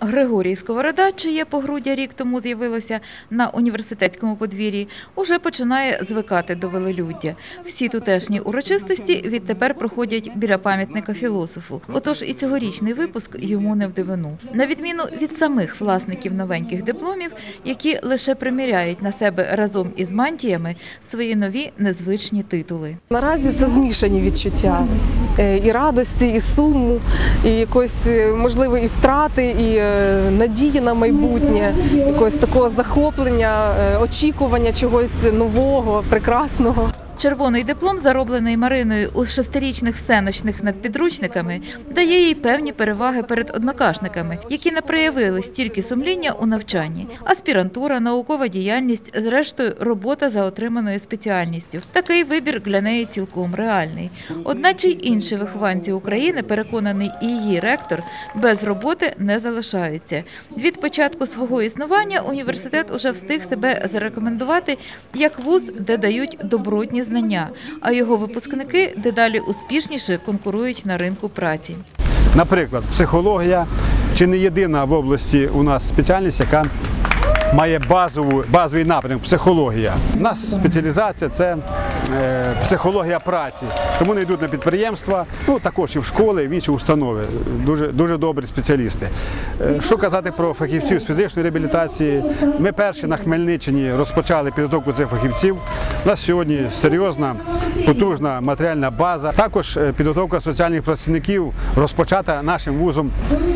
Григорій Сковорода, чиє погруддя рік тому з'явилося на університетському подвір'ї, уже починає звикати до велелюддя. Всі тутешні урочистості відтепер проходять біля пам'ятника філософу. Отож і цьогорічний випуск йому не в дивину. На відміну від самих власників новеньких дипломів, які лише приміряють на себе разом із мантіями свої нові незвичні титули. Наразі це змішані відчуття і радості, і суму, і якось е, можливо і втрати, і е, надії на майбутнє, якогось такого захоплення, е, очікування чогось нового, прекрасного. Червоний диплом, зароблений Мариною у шестирічних всеночних над підручниками, дає їй певні переваги перед однокашниками, які не проявили стільки сумління у навчанні. Аспірантура, наукова діяльність, зрештою, робота за отриманою спеціальністю. Такий вибір для неї цілком реальний. Одначе й інші вихованці України, переконаний її ректор, без роботи не залишаються. Від початку свого існування університет уже встиг себе зарекомендувати як вуз, де дають добротні знання, а його випускники дедалі успішніше конкурують на ринку праці. Наприклад, психологія чи не єдина в області у нас спеціальність, яка має базову, базовий напрямок психологія. У нас спеціалізація це е, психологія праці. Тому не йдуть на підприємства, ну також і в школи, і в інші установи. Дуже, дуже добрі спеціалісти. Е, що казати про фахівців з фізичної реабілітації? Ми перші на Хмельниччині розпочали підготовку цих фахівців. У нас сьогодні серйозна, потужна матеріальна база. Також е, підготовка соціальних працівників розпочата нашим вузом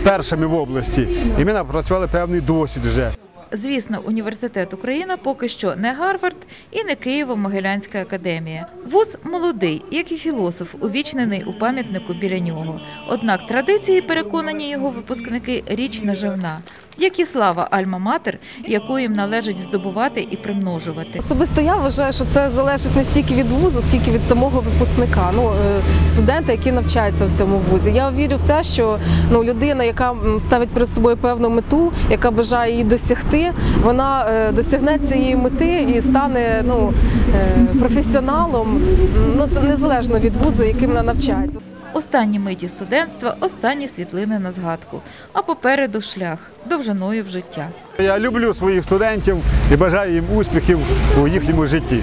першими в області. І ми напрацювали певний досвід вже. Звісно, університет Україна поки що не Гарвард і не Києво-Могилянська академія. Вуз молодий, як і філософ, увічнений у пам'ятнику біля нього. Однак традиції, переконані його випускники, річ наживна, як і слава Альма-Матер, яку їм належить здобувати і примножувати. Особисто я вважаю, що це залежить не стільки від вузу, скільки від самого випускника, ну е, студента, який навчається в цьому вузі. Я вірю в те, що ну людина, яка ставить перед собою певну мету, яка бажає її досягти, вона е, досягне цієї мети і стане ну е, професіоналом, ну незалежно від вузу, яким вона навчається. Останні миті студентства, останні світлини на згадку, а попереду шлях довжиною в життя. Я люблю своїх студентів і бажаю їм успіхів у їхньому житті.